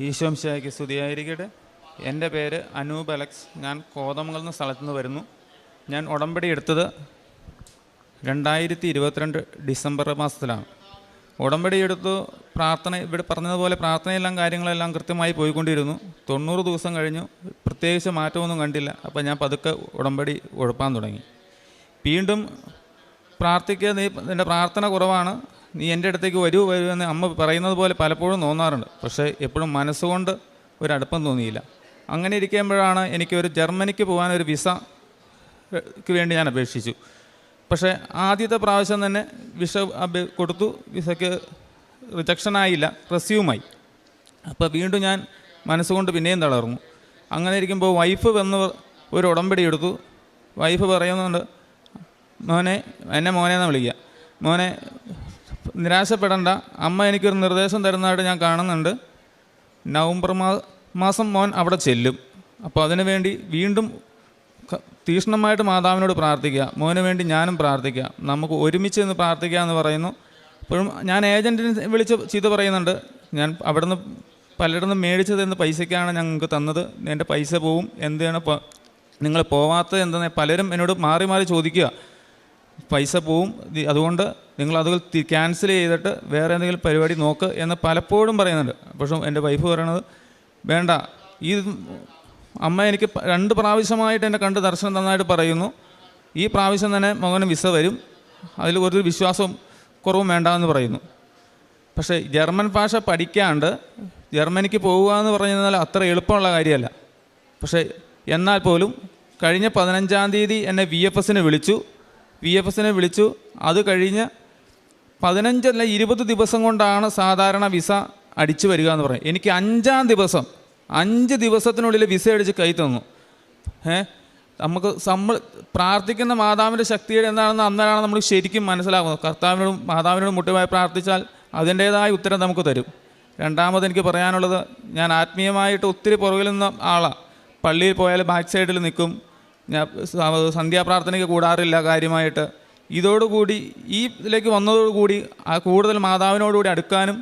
ഈശോംശായ്ക്ക് സ്തുതിയായിരിക്കട്ടെ. എന്റെ പേര് അനൂപ് അലക്സ്. ഞാൻ കോതമംഗൽ എന്ന സ്ഥലത്തു നിന്ന് വരുന്നു. ഞാൻ ഉടമ്പടി എടുത്തത് രണ്ടായിരത്തി ഇരുപത്തിരണ്ട് ഡിസംബർ മാസത്തിലാണ്. ഉടമ്പടി എടുത്തു പ്രാർത്ഥന ഇവിടെ പറഞ്ഞതുപോലെ പ്രാർത്ഥനയെല്ലാം കാര്യങ്ങളെല്ലാം കൃത്യമായി പോയിക്കൊണ്ടിരുന്നു. തൊണ്ണൂറ് ദിവസം കഴിഞ്ഞു. പ്രത്യേകിച്ച് മാറ്റമൊന്നും കണ്ടില്ല. അപ്പോൾ ഞാൻ പതുക്കെ ഉടമ്പടി ഉഴപ്പാൻ തുടങ്ങി. വീണ്ടും പ്രാർത്ഥിക്കുക നീ നിന്റെ പ്രാർത്ഥന കുറവാണ്. നീ എന്റെ അടുത്തേക്ക് വരൂ വരൂ എന്ന് അമ്മ പറയുന്നത് പോലെ പലപ്പോഴും തോന്നാറുണ്ട്. പക്ഷേ എപ്പോഴും മനസ്സുകൊണ്ട് ഒരു അടുപ്പം തോന്നിയില്ല. അങ്ങനെ ഇരിക്കുമ്പോഴാണ് എനിക്ക് ഒരു ജർമ്മനിക്ക് പോകാൻ ഒരു വിസ ക്ക് വേണ്ടി ഞാൻ അപേക്ഷിച്ചു. പക്ഷേ ആദ്യത്തെ പ്രാവശ്യം തന്നെ വിസ കൊടുത്തു. വിസയ്ക്ക് റിജക്ഷൻ ആയില്ല റെസ്യൂമായി. അപ്പോൾ വീണ്ടും ഞാൻ മനസ്സുകൊണ്ട് പിന്നെയും തളർന്നു. അങ്ങനെ ഇരിക്കുമ്പോൾ വൈഫ് വന്ന് ഒരു ഉടമ്പടി എടുത്തു. വൈഫ് പറയുന്നുണ്ട് മോനെ എന്നെ മോനെ എന്നാണ് വിളിക്കുക? മോനെ നിരാശപ്പെടണ്ട. അമ്മ എനിക്കൊരു നിർദ്ദേശം തരുന്നതായിട്ട് ഞാൻ കാണുന്നുണ്ട്. നവംബർ മാസം മോൻ അവിടെ ചെല്ലും. അപ്പോൾ അതിനു വേണ്ടി തീഷ്ണമായിട്ട് മാതാവിനോട് പ്രാർത്ഥിക്കുക. മോന് വേണ്ടി ഞാനും പ്രാർത്ഥിക്കാം നമുക്ക് ഒരുമിച്ച് നിന്ന് പ്രാർത്ഥിക്കുക എന്ന് പറയുന്നു. അപ്പോഴും ഞാൻ ഏജന്റിനെ വിളിച്ച് ചീത്ത പറയുന്നുണ്ട്. ഞാൻ അവിടെ നിന്ന് മേടിച്ചത് തരുന്ന പൈസയ്ക്കാണ് ഞങ്ങൾക്ക് തന്നത്. എന്റെ പൈസ പോവും. എന്താണ് നിങ്ങൾ പോവാത്തത് എന്തെന്ന് പലരും എന്നോട് മാറി മാറി ചോദിക്കുക. പൈസ പോവും. അതുകൊണ്ട് നിങ്ങൾ അത് ക്യാൻസൽ ചെയ്തിട്ട് വേറെ എന്തെങ്കിലും പരിപാടി നോക്ക് എന്ന് പലപ്പോഴും പറയുന്നുണ്ട്. പക്ഷേ എന്റെ വൈഫ് പറയണത് വേണ്ട ഈ അമ്മ എനിക്ക് രണ്ട് പ്രാവശ്യമായിട്ട് എന്നെ കണ്ട് ദർശനം നന്നായിട്ട് പറയുന്നു. ഈ പ്രാവശ്യം തന്നെ മകന് വിസ വരും. അതിൽ ഒരു വിശ്വാസം കുറവും വേണ്ട എന്ന് പറയുന്നു. പക്ഷേ ജർമ്മൻ ഭാഷ പഠിക്കാണ്ട് ജർമ്മനിക്ക് പോകുക എന്ന് പറഞ്ഞാൽ അത്ര എളുപ്പമുള്ള കാര്യമല്ല. പക്ഷേ എന്നാൽ പോലും കഴിഞ്ഞ പതിനഞ്ചാം തീയതി എന്നെ വി എഫ് എസിനെ വിളിച്ചു. വി എഫ് എസിനെ വിളിച്ചു. അത് കഴിഞ്ഞ് പതിനഞ്ചല്ല ഇരുപത് ദിവസം കൊണ്ടാണ് സാധാരണ വിസ അടിച്ചു വരിക എന്ന് പറയും എനിക്ക് അഞ്ചാം ദിവസം അഞ്ച് ദിവസത്തിനുള്ളിൽ വിസ അടിച്ച് കൈ തന്നു. ഏ? നമുക്ക് നമ്മൾ പ്രാർത്ഥിക്കുന്ന മാതാവിന്റെ ശക്തിയുടെ എന്താണെന്ന് അന്നേരമാണ് നമ്മൾ ശരിക്കും മനസ്സിലാകുന്നത് കർത്താവിനോടും മാതാവിനോടും മുട്ടുമായി പ്രാർത്ഥിച്ചാൽ അതിന്റേതായ ഉത്തരം നമുക്ക് തരും. രണ്ടാമത് എനിക്ക് പറയാനുള്ളത് ഞാൻ ആത്മീയമായിട്ട് ഒത്തിരി പുറകിൽ നിന്ന ആളാണ് പള്ളിയിൽ പോയാൽ ബാക്ക് സൈഡിൽ നിൽക്കും. ഞാൻ സന്ധ്യാപ്രാർത്ഥനയ്ക്ക് കൂടാറില്ല കാര്യമായിട്ട്. ഇതോടുകൂടി ഈ ഇതിലേക്ക് വന്നതോടുകൂടി ആ കൂടുതൽ മാതാവിനോടുകൂടി അടുക്കാനും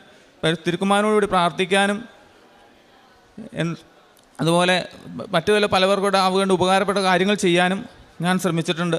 തിരുക്കുമാരനോടുകൂടി പ്രാർത്ഥിക്കാനും അതുപോലെ മറ്റു പല പലവർക്കൂടെ അവ ഉപകാരപ്പെട്ട കാര്യങ്ങൾ ചെയ്യാനും ഞാൻ ശ്രമിച്ചിട്ടുണ്ട്.